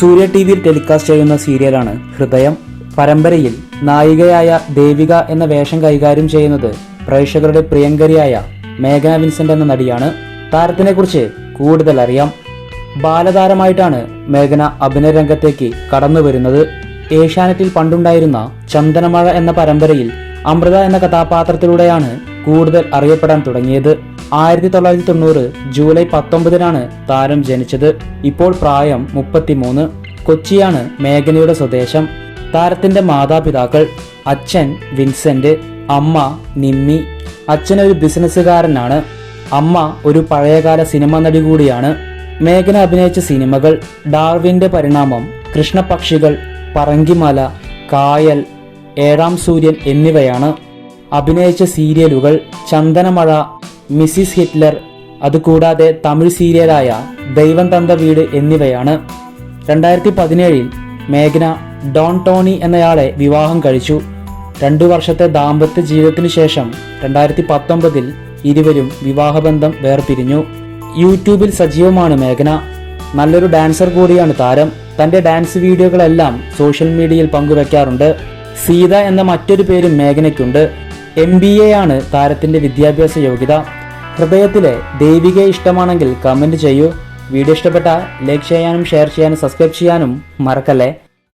സൂര്യ T വിയിൽ telecast ചെയ്യുന്ന സീരിയലാണ് ഹൃദയം. പരമ്പരയിൽ നായികയായ ദേവിക എന്ന വേഷം കൈകാര്യം ചെയ്യുന്നത് പ്രേക്ഷകരുടെ പ്രിയങ്കരിയായ മേഘന വിൻസെന്റ് എന്ന നടിയാണ്. താരത്തിനെ കുറിച്ച് കൂടുതൽ അറിയാം. ബാലതാരമായിട്ടാണ് മേഘന അഭിനയ രംഗത്തേക്ക് കടന്നു വരുന്നത് ഏഷ്യാനെറ്റിൽ പണ്ടുണ്ടായിരുന്ന ചന്ദനമഴ എന്ന പരമ്പരയിൽ അമൃത എന്ന കഥാപാത്രത്തിലൂടെയാണ് കൂടുതൽ അറിയപ്പെടാൻ തുടങ്ങിയത്. ആയിരത്തി തൊള്ളായിരത്തി തൊണ്ണൂറ് ജൂലൈ പത്തൊമ്പതിനാണ് താരം ജനിച്ചത്. ഇപ്പോൾ പ്രായം മുപ്പത്തിമൂന്ന്. കൊച്ചിയാണ് മേഘനയുടെ സ്വദേശം. താരത്തിന്റെ മാതാപിതാക്കൾ അച്ഛൻ വിൻസെന്റ് അമ്മ നിമ്മി. അച്ഛൻ ഒരു ബിസിനസ്സുകാരനാണ്. അമ്മ ഒരു പഴയകാല സിനിമ നടി കൂടിയാണ്. മേഘന അഭിനയിച്ച സിനിമകൾ ഡാർവിന്റെ പരിണാമം കൃഷ്ണപക്ഷികൾ പറങ്കിമല കായൽ ഏഴാം സൂര്യൻ എന്നിവയാണ്. അഭിനയിച്ച സീരിയലുകൾ ചന്ദനമഴ മിസ്സിസ് ഹിറ്റ്ലർ അതുകൂടാതെ തമിഴ് സീരിയലായ ദൈവം തന്ത വീട് എന്നിവയാണ്. രണ്ടായിരത്തി പതിനേഴിൽ മേഘന ഡോൺ ടോണി എന്നയാളെ വിവാഹം കഴിച്ചു. രണ്ടു വർഷത്തെ ദാമ്പത്യ ജീവിതത്തിനു ശേഷം രണ്ടായിരത്തി പത്തൊമ്പതിൽ ഇരുവരും വിവാഹബന്ധം വേർപിരിഞ്ഞു. യൂട്യൂബിൽ സജീവമാണ് മേഘന. നല്ലൊരു ഡാൻസർ കൂടിയാണ് താരം. തന്റെ ഡാൻസ് വീഡിയോകളെല്ലാം സോഷ്യൽ മീഡിയയിൽ പങ്കുവെക്കാറുണ്ട്. സീത എന്ന മറ്റൊരു പേരും മേഘനയ്ക്കുണ്ട്. എം ബി എ ആണ് താരത്തിന്റെ വിദ്യാഭ്യാസ യോഗ്യത. ഹൃദയത്തിലെ ദൈവിക ഇഷ്ടമാണെങ്കിൽ കമന്റ് ചെയ്യൂ. വീഡിയോ ഇഷ്ടപ്പെട്ടാൽ ലൈക്ക് ചെയ്യാനും ഷെയർ ചെയ്യാനും സബ്സ്ക്രൈബ് ചെയ്യാനും മറക്കല്ലേ?